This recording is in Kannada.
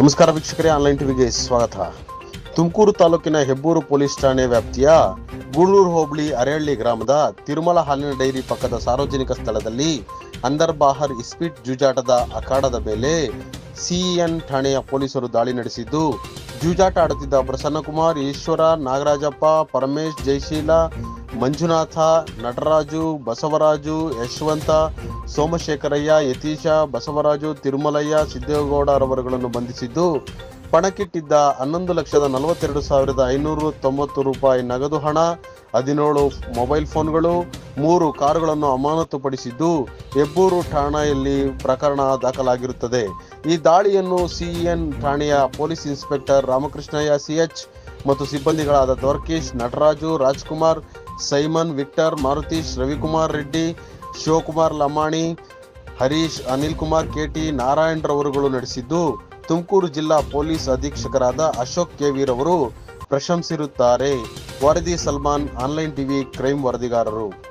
ನಮಸ್ಕಾರ ವೀಕ್ಷಕರೇ ಆನ್ಲೈನ್ ಟಿವಿಗೆ ಸ್ವಾಗತ. ತುಮಕೂರು ತಾಲೂಕಿನ ಹೆಬ್ಬೂರು ಪೊಲೀಸ್ ಠಾಣೆ ವ್ಯಾಪ್ತಿಯ ಗೂಳೂರು ಹೋಬಳಿ ಅರೆಹಳ್ಳಿ ಗ್ರಾಮದ ತಿರುಮಲ ಹಾಲಿನ ಡೈರಿ ಪಕ್ಕದ ಸಾರ್ವಜನಿಕ ಸ್ಥಳದಲ್ಲಿ ಅಂದರ್ ಬಾಹರ್ ಇಸ್ಪಿಟ್ ಜೂಜಾಟದ ಅಖಾಡದ ಮೇಲೆ ಸಿಎನ್ ಠಾಣೆಯ ಪೊಲೀಸರು ದಾಳಿ ನಡೆಸಿದ್ದು, ಜೂಜಾಟ ಆಡುತ್ತಿದ್ದ ಪ್ರಸನ್ನಕುಮಾರ್, ಈಶ್ವರ, ನಾಗರಾಜಪ್ಪ, ಪರಮೇಶ್, ಜಯಶೀಲ, ಮಂಜುನಾಥ, ನಟರಾಜು, ಬಸವರಾಜು, ಯಶವಂತ ಸೋಮಶೇಖರಯ್ಯ, ಯತೀಶ, ಬಸವರಾಜು, ತಿರುಮಲಯ್ಯ, ಸಿದ್ದೇಗೌಡ ರವರುಗಳನ್ನು ಬಂಧಿಸಿದ್ದು, ಪಣಕ್ಕಿಟ್ಟಿದ್ದ ಹನ್ನೊಂದು ಲಕ್ಷದ ನಲವತ್ತೆರಡು ಸಾವಿರದ ಐನೂರು ತೊಂಬತ್ತು ರೂಪಾಯಿ ನಗದು ಹಣ, ಹದಿನೇಳು ಮೊಬೈಲ್ ಫೋನ್ಗಳು, ಮೂರು ಕಾರುಗಳನ್ನು ಅಮಾನತುಪಡಿಸಿದ್ದು, ಹೆಬ್ಬೂರು ಠಾಣೆಯಲ್ಲಿ ಪ್ರಕರಣ ದಾಖಲಾಗಿರುತ್ತದೆ. ಈ ದಾಳಿಯನ್ನು ಸಿಇಎನ್ ಠಾಣೆಯ ಪೊಲೀಸ್ ಇನ್ಸ್ಪೆಕ್ಟರ್ ರಾಮಕೃಷ್ಣಯ್ಯ, ಸಿಎಚ್ ಮತ್ತು ಸಿಬ್ಬಂದಿಗಳಾದ Dwarakish, Nataraju, Rajkumar, Simon, Victor Marutish Ravikumar Reddy Shivakumar Lamani, Harish, Anil Kumar, KT ರವರುಗಳು ನಡೆಸಿದ್ದು, ತುಮಕೂರು ಜಿಲ್ಲಾ ಪೊಲೀಸ್ ಅಧೀಕ್ಷಕರಾದ ಅಶೋಕ್ ಕೆವಿರವರು ಪ್ರಶಂಸಿರುತ್ತಾರೆ. ವರದಿ ಸಲ್ಮಾನ್, ಆನ್ಲೈನ್ ಟಿವಿ ಕ್ರೈಮ್ ವರದಿಗಾರರು.